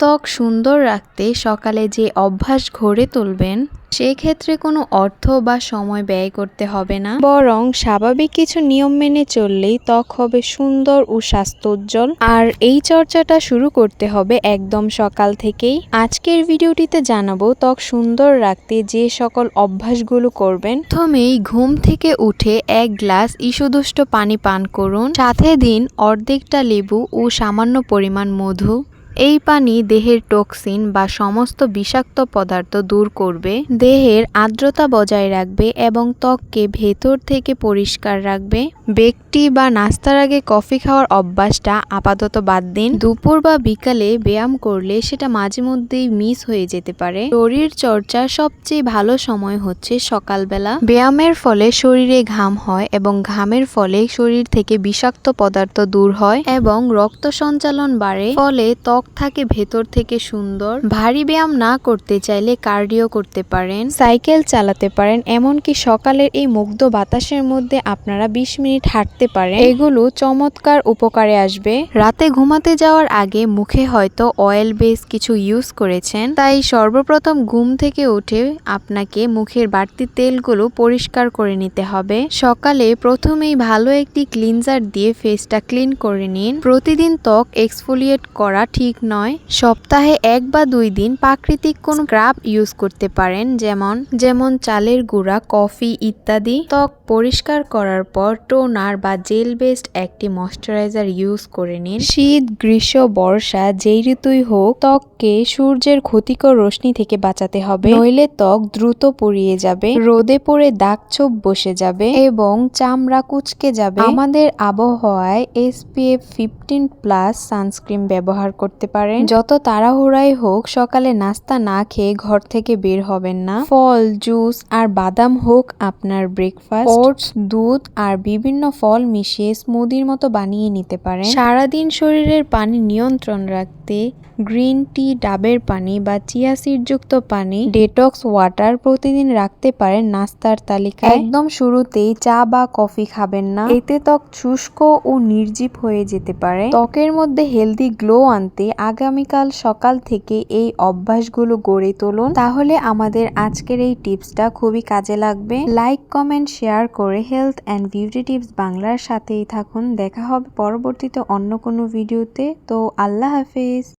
ত্বক সুন্দর রাখতে সকালে যে অভ্যাস গড়ে তুলবেন সেক্ষেত্রে কোনো অর্থ বা সময় ব্যয় করতে হবে না। বরং স্বাভাবিক কিছু নিয়ম মেনে চললেই ত্বক হবে সুন্দর ও স্বাস্থ্যোজ্জ্বল। আর এই চর্চাটা শুরু করতে হবে একদম সকাল থেকেই। আজকের ভিডিওটিতে জানাব ত্বক সুন্দর রাখতে যে সকল অভ্যাসগুলো করবেন। প্রথমেই ঘুম থেকে উঠে এক গ্লাস ঈষদুষ্ট পানি পান করুন। সাথে দিন অর্ধেকটা লেবু ও সামান্য পরিমাণ মধু এই পানি দেহের টক্সিন বা সমস্ত বিষাক্ত পদার্থ দূর করবে, দেহের আর্দ্রতা বজায় রাখবে এবং ত্বককে ভেতর থেকে পরিষ্কার রাখবে। ব্যক্তি বা নাস্তার আগে কফি খাওয়ার অভ্যাসটা আপাতত বাদ দিন। দুপুর বা বিকালে ব্যায়াম করলে সেটা মাঝে মধ্যেই মিস হয়ে যেতে পারে। শরীর চর্চার সবচেয়ে ভালো সময় হচ্ছে সকালবেলা। ব্যায়ামের ফলে শরীরে ঘাম হয় এবং ঘামের ফলে শরীর থেকে বিষাক্ত পদার্থ দূর হয় এবং রক্ত সঞ্চালন বাড়ে। ফলে ত্বক থাকে ভেতর থেকে সুন্দর। ভারী ব্যায়াম না করতে চাইলে কার্ডিও করতে পারেন, সাইকেল চালাতে পারেন, এমনকি সকালের এই মুগ্ধ বাতাসের মধ্যে আপনারা বিশ মিনিট হাঁটতে পারেন। এগুলো চমৎকার উপকারে আসবে। রাতে ঘুমাতে যাওয়ার আগে মুখে হয়তো অয়েল বেস কিছু ইউজ করেছেন, তাই সর্বপ্রথম ঘুম থেকে উঠে আপনাকে মুখের বাড়তি তেলগুলো পরিষ্কার করে নিতে হবে। সকালে প্রথমেই ভালো একটি ক্লিনজার দিয়ে ফেসটা ক্লিন করে নিন। প্রতিদিন ত্বক এক্সফোলিয়েট করা ঠিক নয়, সপ্তাহে এক বা দুই দিন প্রাকৃতিক কোন স্ক্রাব ইউজ করতে পারেন, যেমন যেমন চালের গুঁড়া, কফি ইত্যাদি। ত্বক পরিষ্কার করার পর টোনার বা জেল বেসড একটি ময়শ্চারাইজার ইউজ করে নিন। শীত, গ্রীষ্ম, বর্ষা, যেই ঋতুই হোক, ত্বককে সূর্যের ক্ষতিকর রশ্মি থেকে বাঁচাতে হবে। নইলে ত্বক দ্রুত পুড়িয়ে যাবে, রোদে পড়ে দাগ ছোপ বসে যাবে এবং চামড়া কুচকে যাবে। আমাদের আবহাওয়ায় এসপিএফ ফিফটিন প্লাস সানস্ক্রিন ব্যবহার করতে পারেন। যত তাড়াহুড়াই হোক, সকালে নাস্তা না খেয়ে ঘর থেকে বের হবেন না। ফল, জুস আর বাদাম হোক আপনার ব্রেকফাস্ট। ওটস, দুধ আর বিভিন্ন ফল মিশিয়ে স্মুদির মতো বানিয়ে নিতে পারেন। সারাদিন শরীরের পানি নিয়ন্ত্রণ রাখতে গ্রিন টি ডাবের পানি বা চিয়া সিড যুক্ত পানি, ডেটক্স ওয়াটার প্রতিদিন রাখতে পারেন নাস্তার তালিকায়। একদম শুরুতেই চা বা কফি খাবেন না। এতে ত্বক শুষ্ক ও নির্জীব হয়ে যেতে পারে। ত্বকের মধ্যে হেলদি গ্লো আনতে আগামীকাল সকাল থেকে এই অভ্যাসগুলো গড়ে তুলুন। তাহলে আমাদের আজকের এই টিপসটা খুবই কাজে লাগবে। লাইক, কমেন্ট, শেয়ার করে হেলথ অ্যান্ড বিউটি টিপস বাংলার সাথেই থাকুন। দেখা হবে পরবর্তীতে অন্য কোনো ভিডিওতে। তো আল্লাহ হাফেজ।